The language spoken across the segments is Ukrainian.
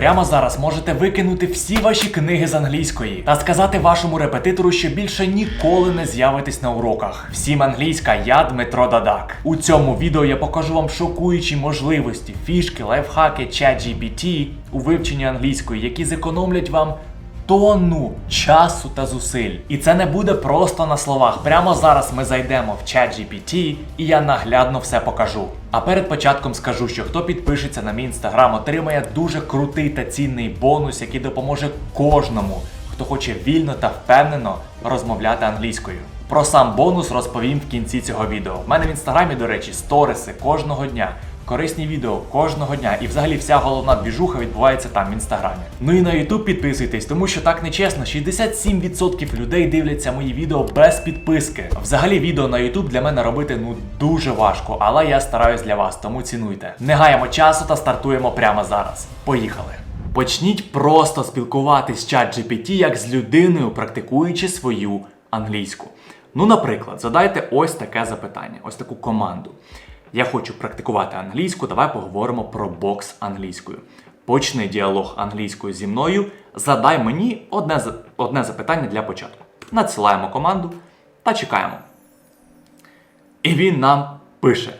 Прямо зараз можете викинути всі ваші книги з англійської та сказати вашому репетитору, що більше ніколи не з'явитесь на уроках. Всім англійська, я Дмитро Дадак. У цьому відео я покажу вам шокуючі можливості, фішки, лайфхаки, чат GPT у вивченні англійської, які зекономлять вам тонну часу та зусиль. І це не буде просто на словах. Прямо зараз ми зайдемо в чат GPT і я наглядно все покажу. А перед початком скажу, що хто підпишеться на мій інстаграм, отримає дуже крутий та цінний бонус, який допоможе кожному, хто хоче вільно та впевнено розмовляти англійською. Про сам бонус розповім в кінці цього відео. У мене в інстаграмі, до речі, сториси кожного дня. Корисні відео кожного дня, і взагалі вся головна двіжуха відбувається там в інстаграмі. Ну і на YouTube підписуйтесь, тому що так нечесно, 67% людей дивляться мої відео без підписки. Взагалі відео на YouTube для мене робити ну дуже важко, але я стараюсь для вас, тому цінуйте. Не гаємо часу та стартуємо прямо зараз. Поїхали! Почніть просто спілкуватись з чат GPT як з людиною, практикуючи свою англійську. Ну, наприклад, задайте ось таке запитання, ось таку команду. Я хочу практикувати англійську, давай поговоримо про бокс англійською. Почни діалог англійською зі мною, задай мені одне, одне запитання для початку. Надсилаємо команду та чекаємо. І він нам пише: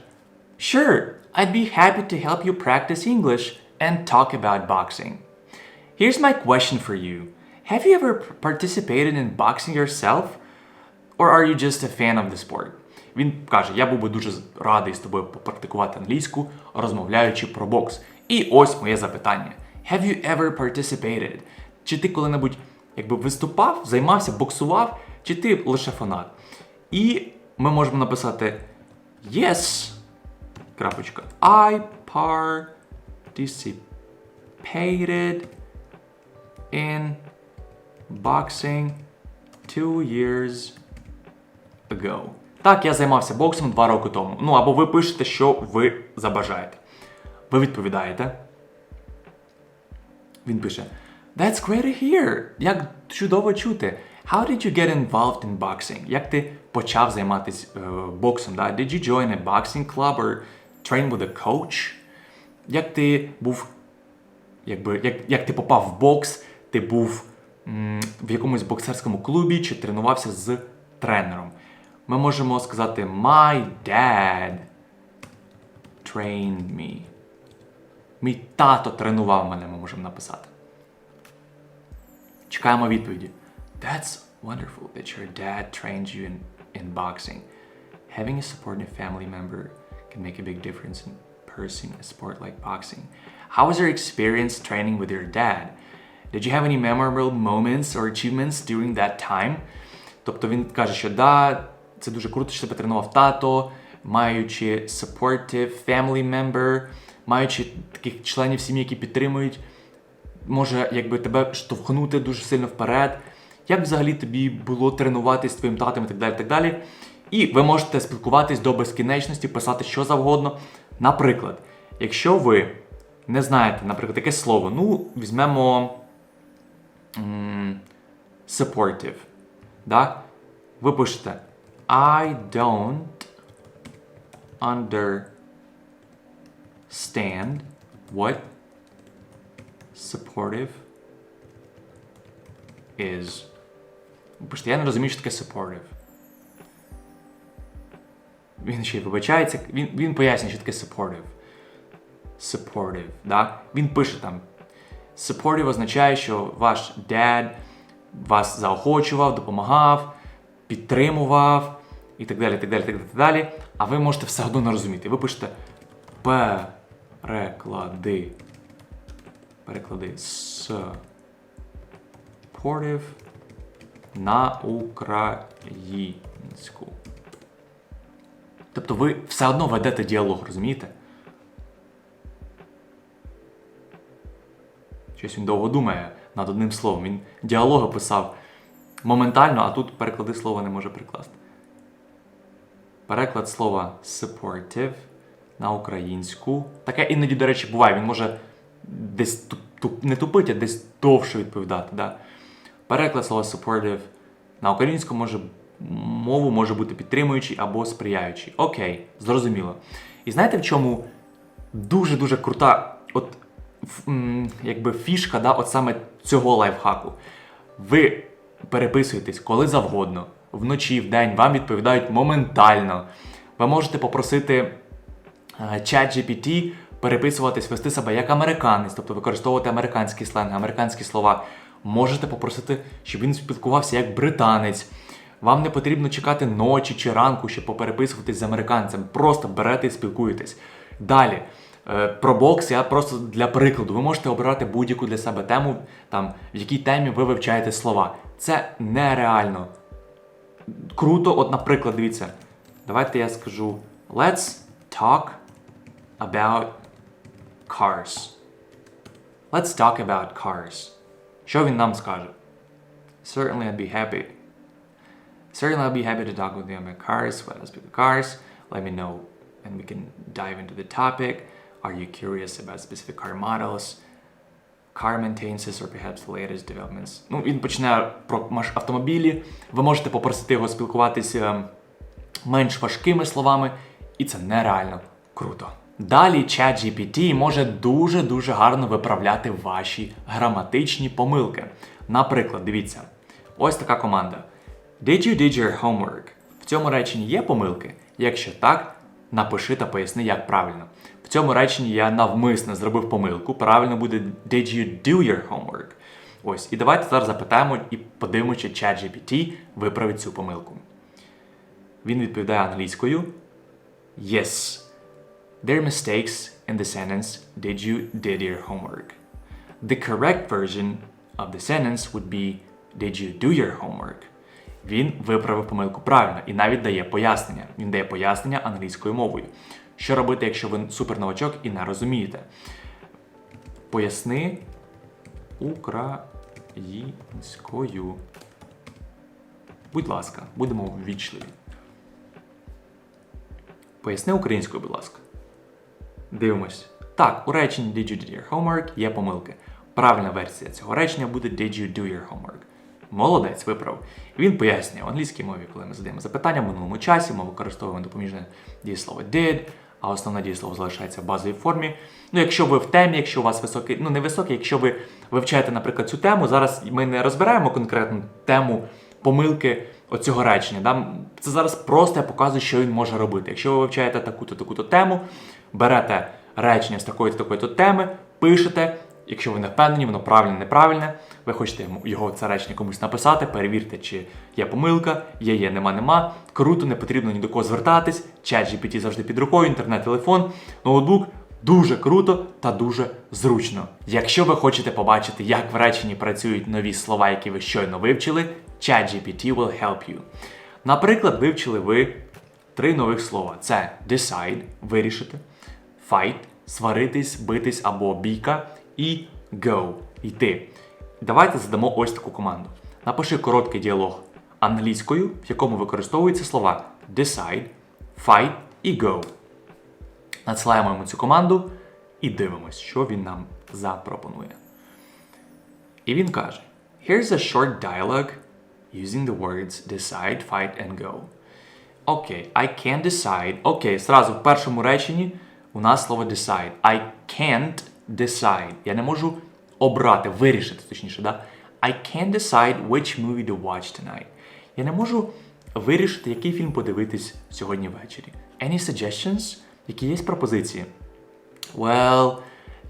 Sure, I'd be happy to help you practice English and talk about boxing. Here's my question for you. Have you ever participated in boxing yourself? Or are you just a fan of the sport? Він каже: Я був би дуже радий з тобою попрактикувати англійську, розмовляючи про бокс. І ось моє запитання: Have you ever participated? Чи ти коли-небудь якби виступав, займався, боксував, чи ти лише фанат? І ми можемо написати Yes. Крапочка. I participated in boxing two years ago. Так, я займався боксом два роки тому. Ну або ви пишете, що ви забажаєте. Ви відповідаєте. Він пише: That's great to hear! Як чудово чути. How did you get involved in boxing? Як ти почав займатися е, боксом? Да? Did you join a boxing club or train with a coach? Як ти був якби, як, як ти попав в бокс, ти був м, в якомусь боксерському клубі чи тренувався з тренером. Ми можемо сказати My dad trained me. Мій тато тренував мене, ми можемо написати. Чекаємо відповіді. That's wonderful that your dad trained you in, in boxing. Having a supportive family member can make a big difference in pursuing a sport like boxing. How was your experience training with your dad? Did you have any memorable moments or achievements during that time? Тобто він каже, що да, це дуже круто, що тебе тренував тато, маючи supportive family member, маючи таких членів сім'ї, які підтримують може якби тебе штовхнути дуже сильно вперед. Як взагалі тобі було тренуватись з твоїм татом і так далі. так далі. І ви можете спілкуватись до безкінечності, писати що завгодно. Наприклад, якщо ви не знаєте, наприклад, таке слово, ну, візьмемо supportive. Да? Ви пишете I don't understand what supportive is. Просто я не розумію, що таке supportive. Він ще й вибачається, він, він пояснює, що таке supportive. Supportive, да? Він пише там. Supportive означає, що ваш dad вас заохочував, допомагав, підтримував і так далі, так далі, так далі, так далі. А ви можете все одно не розуміти. Ви пишете переклади переклади supportive на українську. Тобто ви все одно ведете діалог, розумієте? Щось він довго думає над одним словом. Він діалоги писав моментально, а тут переклади слова не може прикласти. Переклад слова supportive на українську. Таке іноді, до речі, буває. Він може десь туп, туп, не тупити, а десь довше відповідати. Да? Переклад слова supportive на українську може мову може бути підтримуючий або сприяючий. Окей, зрозуміло. І знаєте, в чому дуже-дуже крута. От якби фішка, да, от саме цього лайфхаку. Ви переписуєтесь коли завгодно, вночі, вдень, вам відповідають моментально. Ви можете попросити е, чат GPT переписуватись, вести себе як американець, тобто використовувати американський сленг, американські слова. Можете попросити, щоб він спілкувався як британець. Вам не потрібно чекати ночі чи ранку, щоб попереписуватись з американцем. Просто берете і спілкуєтесь. Далі. е, Про бокс я просто для прикладу. Ви можете обирати будь-яку для себе тему, там, в якій темі ви вивчаєте слова. Це нереально круто. От, наприклад, дивіться. Давайте я скажу Let's talk about cars. Let's talk about cars. Що він нам скаже? Certainly I'd be happy. Certainly I'd be happy to talk with you about cars. What else about cars? Let me know and we can dive into the topic. Are you curious about specific car models? Car maintenances or perhaps the latest developments. Ну, він почне про автомобілі. Ви можете попросити його спілкуватися менш важкими словами, і це нереально круто. Далі ChatGPT може дуже-дуже гарно виправляти ваші граматичні помилки. Наприклад, дивіться, ось така команда. Did you did your homework? В цьому реченні є помилки? Якщо так, напиши та поясни, як правильно. Цьому реченні я навмисно зробив помилку. Правильно буде Did you do your homework? Ось, і давайте зараз запитаємо і подивимося, чи ChatGPT виправить цю помилку. Він відповідає англійською. Yes. There are mistakes in the sentence Did you did your homework? The correct version of the sentence would be Did you do your homework? Він виправив помилку правильно і навіть дає пояснення. Він дає пояснення англійською мовою. Що робити, якщо ви суперновачок і не розумієте? Поясни українською. Будь ласка, будемо ввічливі. Поясни українською, будь ласка. Дивимось. Так, у реченні Did you do your homework є помилки. Правильна версія цього речення буде Did you do your homework? Молодець, виправ. Він пояснює в англійській мові, коли ми задаємо запитання в минулому часі, ми використовуємо допоміжне дієслово did, а основне дієслово залишається в базовій формі. Ну, якщо ви в темі, якщо у вас високий, ну не високий, якщо ви вивчаєте, наприклад, цю тему, зараз ми не розбираємо конкретну тему помилки оцього речення. Да? Це зараз просто я показую, що він може робити. Якщо ви вивчаєте таку-то таку-то тему, берете речення з такої-то такої-то теми, пишете. Якщо ви не впевнені, воно правильне, неправильне, ви хочете його це речення комусь написати, перевірте, чи є помилка, є, є, нема, нема. Круто, не потрібно ні до кого звертатись. Чат GPT завжди під рукою, інтернет, телефон, ноутбук. Дуже круто та дуже зручно. Якщо ви хочете побачити, як в реченні працюють нові слова, які ви щойно вивчили, ChatGPT will help you. Наприклад, вивчили ви три нових слова: це decide вирішити, fight сваритись, битись або бійка, і go йти. Давайте задамо ось таку команду. Напиши короткий діалог англійською, в якому використовуються слова decide, fight і go. Надсилаємо йому цю команду і дивимось, що він нам запропонує. І він каже: Here's a short dialogue using the words decide, fight and go. Окей, I can't decide. Окей, зразу в першому реченні у нас слово decide. I can't decide. Я не можу обрати, вирішити, точніше, да? I can't decide which movie to watch tonight. Я не можу вирішити, який фільм подивитись сьогодні ввечері. Any suggestions? Які є пропозиції? Well,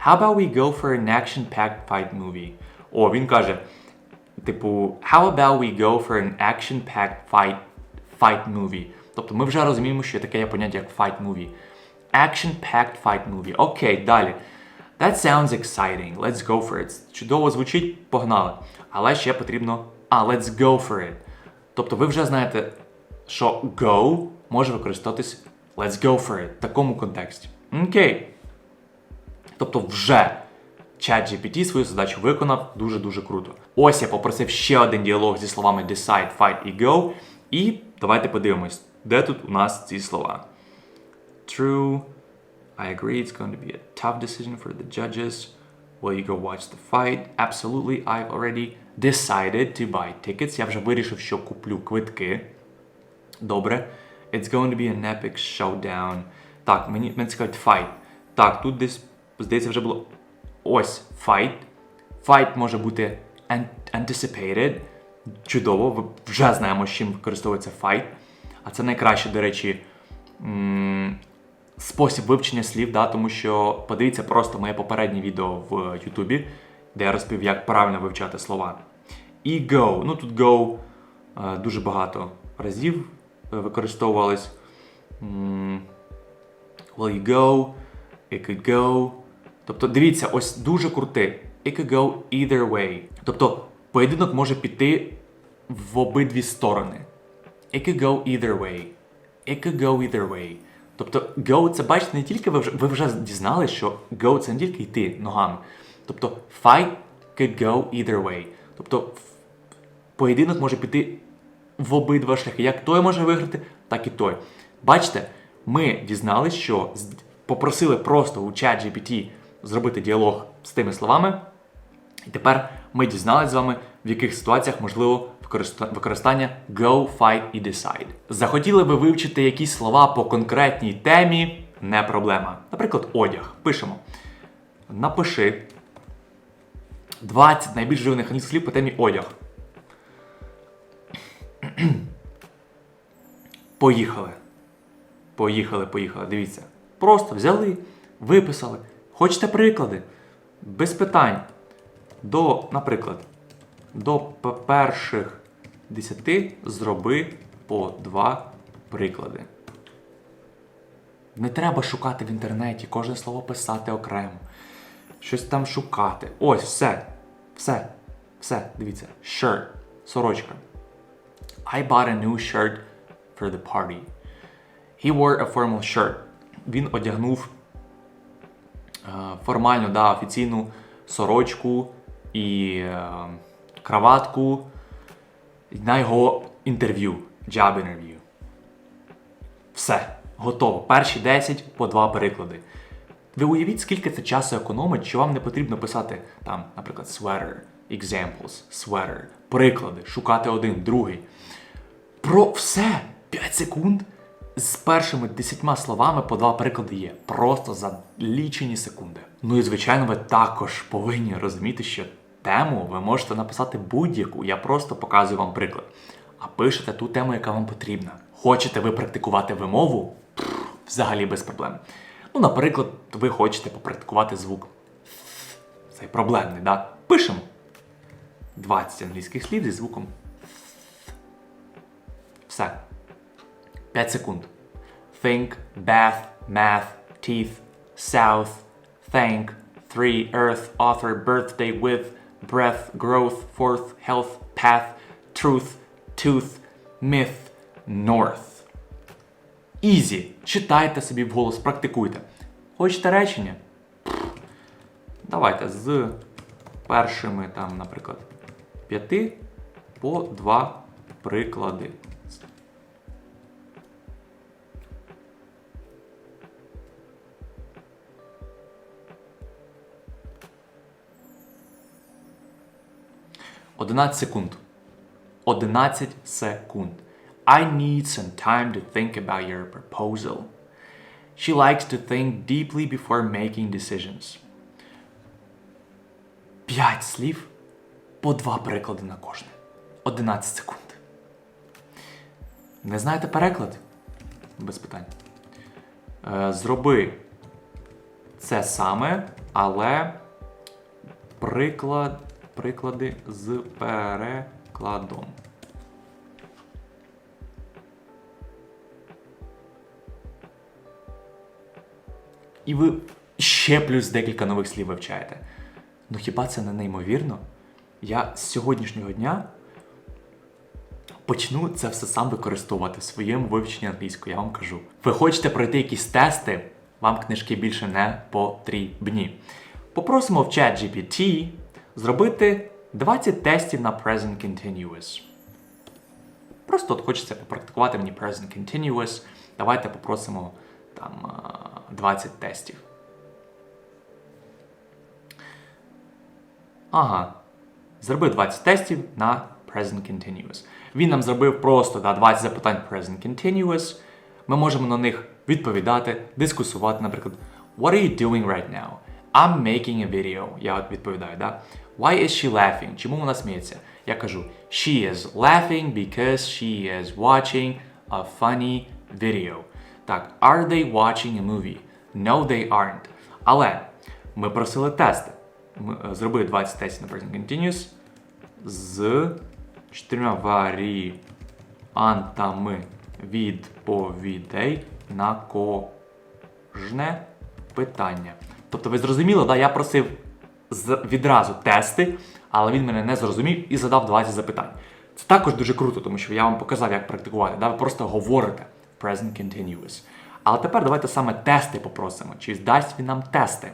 how about we go for an action-packed fight movie? О, він каже, типу, how about we go for an action-packed fight, fight movie? Тобто ми вже розуміємо, що є таке поняття як fight movie. Action-packed fight movie. Окей, далі. That sounds exciting. Let's go for it. Чудово звучить, погнали. Але ще потрібно. А, let's go for it. Тобто ви вже знаєте, що go може використовуватись let's go for it в такому контексті. Окей. Тобто вже ChatGPT свою задачу виконав дуже-дуже круто. Ось я попросив ще один діалог зі словами decide, fight і go. І давайте подивимось, де тут у нас ці слова. True. I agree it's going to be a tough decision for the judges. Will you go watch the fight? Absolutely. I've already decided to buy tickets. Я вже вирішив, що куплю квитки. Добре. It's going to be an epic showdown. Так, мені, мені цікавить fight. Так, тут десь, здається, вже було ось fight. Fight може бути anticipated. Чудово, ви вже знаємо, з чим використовується fight. А це найкраще, до речі, спосіб вивчення слів, да, тому що подивіться просто моє попереднє відео в Ютубі, де я розповів, як правильно вивчати слова. І go. Ну тут go е, дуже багато разів е, використовувались. М, Will you go? It could go. Тобто, дивіться, ось дуже крутий. It could go either way. Тобто, поєдинок може піти в обидві сторони. It could go either way. It could go either way. Тобто, go це бачите, не тільки ви вже, ви вже дізналися, що go це не тільки йти ногами. Тобто, fight could go either way. Тобто, поєдинок може піти в обидва шляхи. Як той може виграти, так і той. Бачите, ми дізналися, що попросили просто у чат GPT зробити діалог з тими словами. І тепер ми дізналися з вами, в яких ситуаціях можливо використання go, fight і decide. Захотіли би вивчити якісь слова по конкретній темі, не проблема. Наприклад, одяг. Пишемо. Напиши 20 найбільш живних англійських слів по темі одяг. Поїхали. Поїхали, поїхали. Дивіться. Просто взяли, виписали. Хочете приклади? Без питань. До, наприклад, до перших 10 зроби по два приклади. Не треба шукати в інтернеті, кожне слово писати окремо. Щось там шукати. Ось, все. Все. Все. Дивіться. Shirt. Сорочка. I bought a new shirt for the party. He wore a formal shirt. Він одягнув е, формальну, да, офіційну сорочку і е, краватку на його інтерв'ю, job interview. Все, готово. Перші 10 по два переклади. Ви уявіть, скільки це часу економить, що вам не потрібно писати там, наприклад, sweater, examples, sweater, приклади, шукати один, другий. Про все 5 секунд з першими 10 словами по два переклади є. Просто за лічені секунди. Ну і звичайно, ви також повинні розуміти, що тему ви можете написати будь-яку. Я просто показую вам приклад. А пишете ту тему, яка вам потрібна. Хочете ви практикувати вимову? Взагалі без проблем. Ну, наприклад, ви хочете попрактикувати звук. Цей проблемний, да? Пишемо 20 англійських слів зі звуком все. 5 секунд. Think, bath, math, teeth, south, thank, three, earth, author, birthday, with, breath, growth, forth, health, path, truth, tooth, myth, north. Easy. Читайте собі вголос, практикуйте. Хочете речення? Давайте з першими, там, наприклад, п'яти по два приклади. Одинадцять секунд. 11 секунд. I need some time to think about your proposal. She likes to think deeply before making decisions. 5 слів по два переклади на кожне. 11 секунд. Не знаєте переклад? Без питань. Е, зроби це саме, але приклад, приклади з перекладом. І ви ще плюс декілька нових слів вивчаєте. Ну хіба це не неймовірно? Я з сьогоднішнього дня почну це все сам використовувати в своєму вивченні англійської, я вам кажу. Ви хочете пройти якісь тести, вам книжки більше не потрібні. Попросимо в чат GPT зробити 20 тестів на Present Continuous. Просто от хочеться попрактикувати мені Present Continuous. Давайте попросимо там 20 тестів. Ага. Зробив 20 тестів на Present Continuous. Він нам зробив просто да, 20 запитань Present Continuous. Ми можемо на них відповідати, дискусувати, наприклад, What are you doing right now? I'm making a video. Я от відповідаю, да? Why is she laughing? Чому вона сміється? Я кажу, she is laughing because she is watching a funny video. Так, are they watching a movie? No, they aren't. Але ми просили тести. Ми е, зробили 20 тестів на Present Continuous з чотирма варіантами відповідей на кожне питання. Тобто ви зрозуміли, да? я просив відразу тести, але він мене не зрозумів і задав 20 запитань. Це також дуже круто, тому що я вам показав, як практикувати. Да? Ви просто говорите present continuous. Але тепер давайте саме тести попросимо. Чи дасть він нам тести?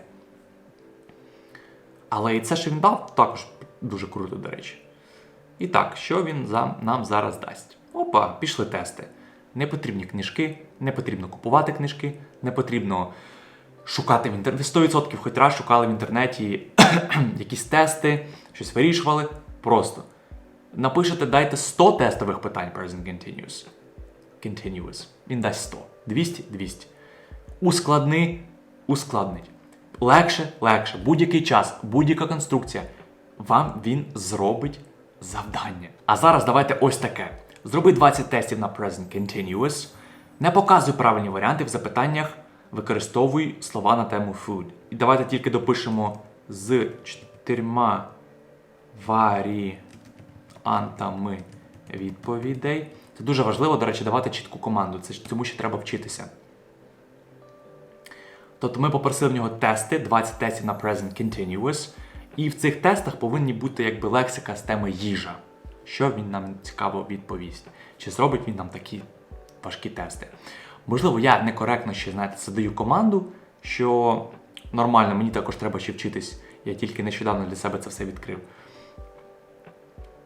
Але і це, що він дав, також дуже круто, до речі. І так, що він нам зараз дасть? Опа, пішли тести. Не потрібні книжки, не потрібно купувати книжки, не потрібно шукати в інтернеті. 100% хоч раз шукали в інтернеті якісь тести, щось вирішували. Просто напишете, дайте 100 тестових питань Present Continuous. Continuous. Він дасть 100. 200 200. Ускладни, ускладнить. Легше, легше. Будь-який час, будь-яка конструкція. Вам він зробить завдання. А зараз давайте ось таке. Зроби 20 тестів на Present Continuous. Не показуй правильні варіанти в запитаннях. Використовуй слова на тему food. І давайте тільки допишемо з чотирма варіантами відповідей. Це дуже важливо, до речі, давати чітку команду. Це тому що треба вчитися. Тобто ми попросили в нього тести, 20 тестів на Present Continuous. І в цих тестах повинні бути якби лексика з теми їжа. Що він нам цікаво відповість? Чи зробить він нам такі важкі тести? Можливо, я некоректно ще знаєте, задаю команду, що нормально, мені також треба ще вчитись. Я тільки нещодавно для себе це все відкрив.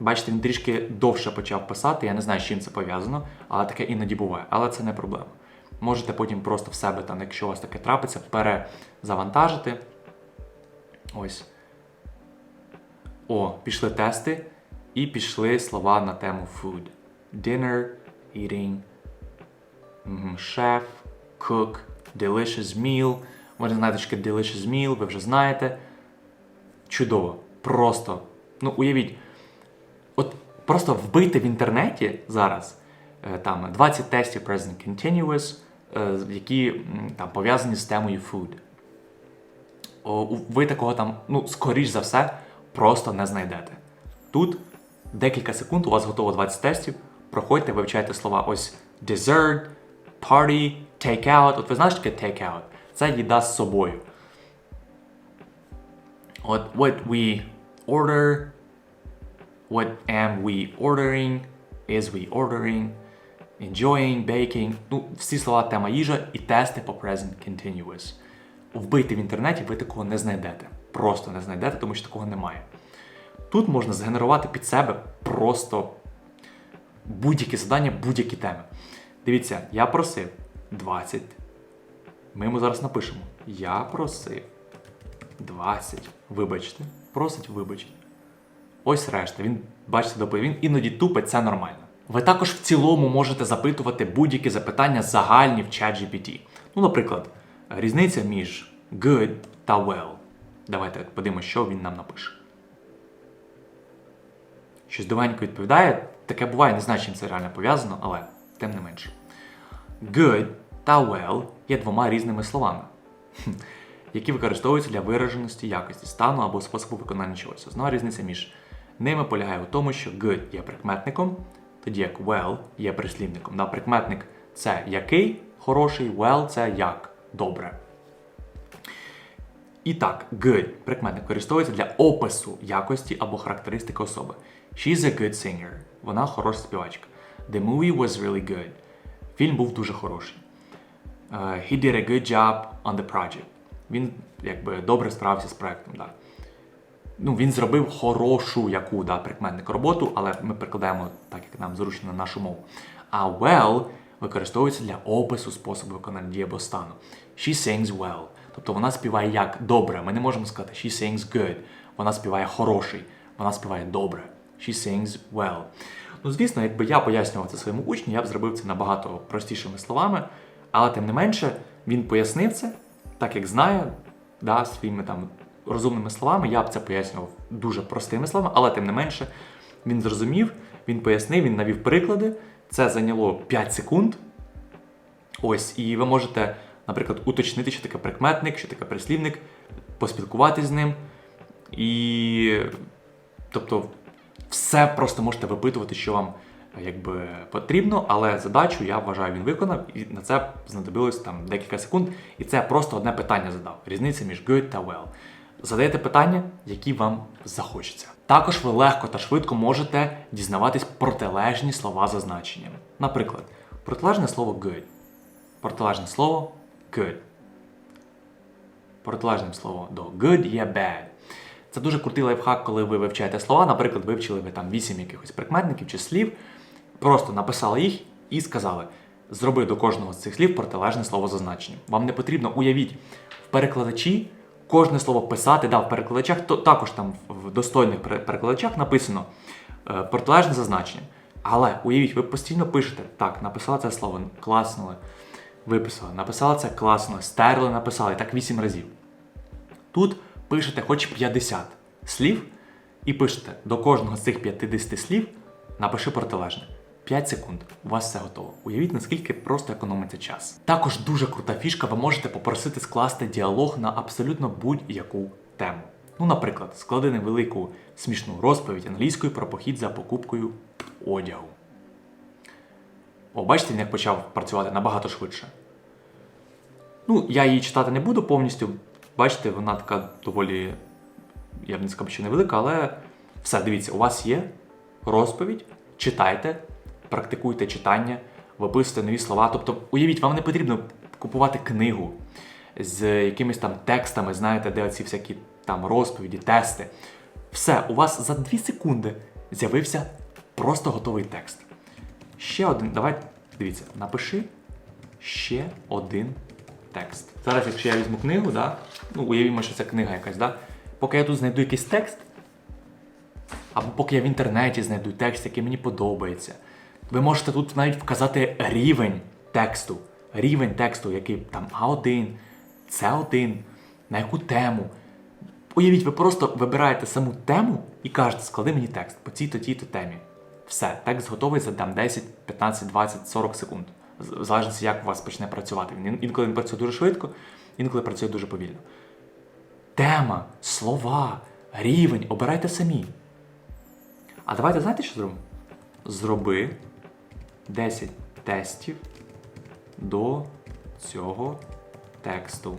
Бачите, він трішки довше почав писати, я не знаю, з чим це пов'язано, але таке іноді буває. Але це не проблема. Можете потім просто в себе, там, якщо у вас таке трапиться, перезавантажити. Ось. О, пішли тести і пішли слова на тему food. Dinner, eating, chef, cook, delicious meal. Не знаєте, що таке delicious meal, ви вже знаєте. Чудово. Просто. Ну, уявіть, от просто вбити в інтернеті зараз е, там 20 тестів Present Continuous, е, які там пов'язані з темою food. Ви такого там, ну, скоріш за все, просто не знайдете. Тут декілька секунд, у вас готово 20 тестів. Проходьте, вивчайте слова ось dessert, party, take out. От ви знаєте, таке take out? Це їда з собою. От what we order, what am we ordering, is we ordering, enjoying, baking. Ну, всі слова тема їжа і тести по present continuous. Вбити в інтернеті ви такого не знайдете. Просто не знайдете, тому що такого немає. Тут можна згенерувати під себе просто будь-які завдання, будь-які теми. Дивіться, я просив 20. Ми йому зараз напишемо. Я просив 20. Вибачте. Просить вибачення. Ось решта. Він, бачите, доповів. Він іноді тупить, це нормально. Ви також в цілому можете запитувати будь-які запитання загальні в ChatGPT. Ну, наприклад, різниця між good та well. Давайте подивимося, що він нам напише. Щось довенько відповідає. Таке буває, не знаю, чим це реально пов'язано, але тим не менше. Good та well є двома різними словами, які використовуються для вираженості якості стану або способу виконання чогось. Основна різниця між ними полягає у тому, що good є прикметником, тоді як well є прислівником. Да, прикметник це який хороший, well це як добре. І так, good прикметник використовується для опису якості або характеристики особи. She's a good singer. Вона хороша співачка. The movie was really good. Фільм був дуже хороший. Uh, he did a good job on the project. Він якби добре справився з проектом. Да. Ну, він зробив хорошу яку да, прикметник роботу, але ми прикладаємо так, як нам зручно на нашу мову. А well використовується для опису способу виконання дії або стану. She sings well. Тобто вона співає як добре. Ми не можемо сказати she sings good. Вона співає хороший, вона співає добре. She sings well. Ну, звісно, якби я пояснював це своєму учню, я б зробив це набагато простішими словами, але тим не менше він пояснив це, так як знає, да, своїми там розумними словами. Я б це пояснював дуже простими словами, але тим не менше він зрозумів, він пояснив, він навів приклади. Це зайняло 5 секунд. Ось, і ви можете, наприклад, уточнити, що таке прикметник, що таке прислівник, поспілкуватись з ним. І тобто все просто можете випитувати, що вам е, якби потрібно, але задачу я вважаю, він виконав, і на це знадобилось там декілька секунд. І це просто одне питання задав. Різниця між good та well. Задаєте питання, які вам захочеться. Також ви легко та швидко можете дізнаватись протилежні слова за значенням. Наприклад, протилежне слово good. Протилежне слово good. Протилежним словом до good є bad. Це дуже крутий лайфхак, коли ви вивчаєте слова. Наприклад, вивчили ви там вісім якихось прикметників чи слів, просто написали їх і сказали: зроби до кожного з цих слів протилежне слово за значенням. Вам не потрібно уявіть в перекладачі кожне слово писати. Да, в перекладачах то також там в достойних перекладачах написано е, протилежне за значенням. Але уявіть, ви постійно пишете, так, написали це слово, класнули, виписали, написали це класно, стерли, написали, так вісім разів. Тут пишете хоч 50 слів і пишете до кожного з цих 50 слів напиши протилежне. 5 секунд, у вас все готово. Уявіть, наскільки просто економиться час. Також дуже крута фішка, ви можете попросити скласти діалог на абсолютно будь-яку тему. Ну, наприклад, склади невелику смішну розповідь англійською про похід за покупкою одягу. О, бачите, він як почав працювати набагато швидше. Ну, я її читати не буду повністю. Бачите, вона така доволі, я б не сказав, що невелика, але все, дивіться, у вас є розповідь, читайте, практикуйте читання, виписуйте нові слова. Тобто, уявіть, вам не потрібно купувати книгу з якимись там текстами, знаєте, де оці всякі там розповіді, тести. Все, у вас за 2 секунди з'явився просто готовий текст. Ще один, давай, дивіться, напиши ще один текст. Зараз, якщо я візьму книгу, да, ну уявімо, що це книга якась, да, поки я тут знайду якийсь текст, або поки я в інтернеті знайду текст, який мені подобається, ви можете тут навіть вказати рівень тексту, рівень тексту, який там А1, С1, на яку тему. Уявіть, ви просто вибираєте саму тему і кажете, склади мені текст по цій-то тій-то темі. Все, текст готовий за там 10, 15, 20, 40 секунд. В залежності, як у вас почне працювати. Він інколи він працює дуже швидко, інколи працює дуже повільно. Тема, слова, рівень обирайте самі. А давайте знаєте, що зробимо? Зроби 10 тестів до цього тексту.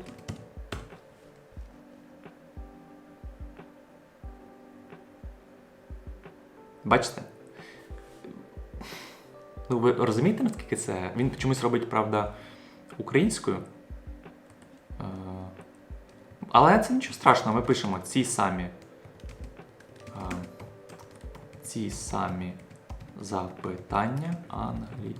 Бачите? Ну, ви розумієте, наскільки це? Він чомусь робить, правда, українською. Е, Але це нічого страшного, ми пишемо ці самі. е, Ці самі запитання англійською.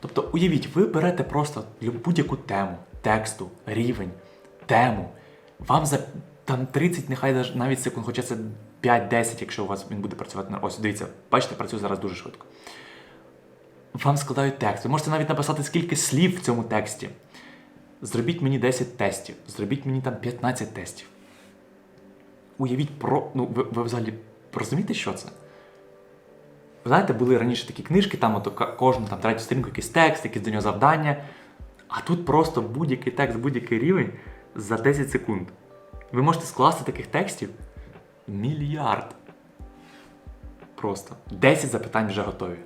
Тобто, уявіть, ви берете просто будь-яку тему, тексту, рівень, тему. Вам за там 30, нехай навіть секунд, хоча це 5-10, якщо у вас він буде працювати на ось. Дивіться, бачите, працює зараз дуже швидко. Вам складають текст. Ви можете навіть написати, скільки слів в цьому тексті. Зробіть мені 10 тестів, зробіть мені там 15 тестів. Уявіть про. Ну, ви, ви взагалі розумієте, що це? Ви знаєте, були раніше такі книжки, там от кожну там третю сторінку якийсь текст, якісь до нього завдання. А тут просто будь-який текст, будь-який рівень за 10 секунд. Ви можете скласти таких текстів мільярд. Просто 10 запитань вже готові.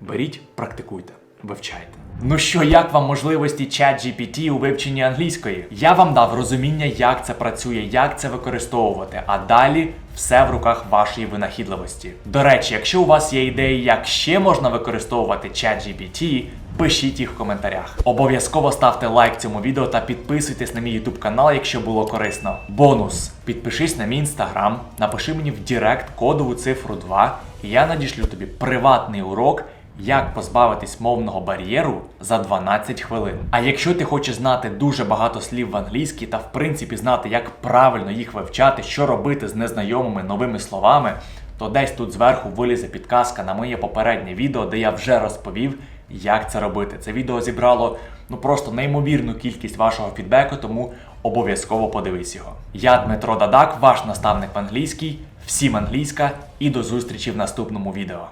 Беріть, практикуйте, вивчайте. Ну що, як вам можливості ChatGPT у вивченні англійської? Я вам дав розуміння, як це працює, як це використовувати, а далі все в руках вашої винахідливості. До речі, якщо у вас є ідеї, як ще можна використовувати ChatGPT, пишіть їх в коментарях. Обов'язково ставте лайк цьому відео та підписуйтесь на мій YouTube канал, якщо було корисно. Бонус: підпишись на мій інстаграм, напиши мені в Директ кодову цифру 2, і я надішлю тобі приватний урок. Як позбавитись мовного бар'єру за 12 хвилин. А якщо ти хочеш знати дуже багато слів в англійській та в принципі знати, як правильно їх вивчати, що робити з незнайомими новими словами, то десь тут зверху вилізе підказка на моє попереднє відео, де я вже розповів, як це робити. Це відео зібрало ну просто неймовірну кількість вашого фідбеку, тому Обов'язково подивись його. Я Дмитро Дадак, ваш наставник в англійській. Всім англійська і до зустрічі в наступному відео.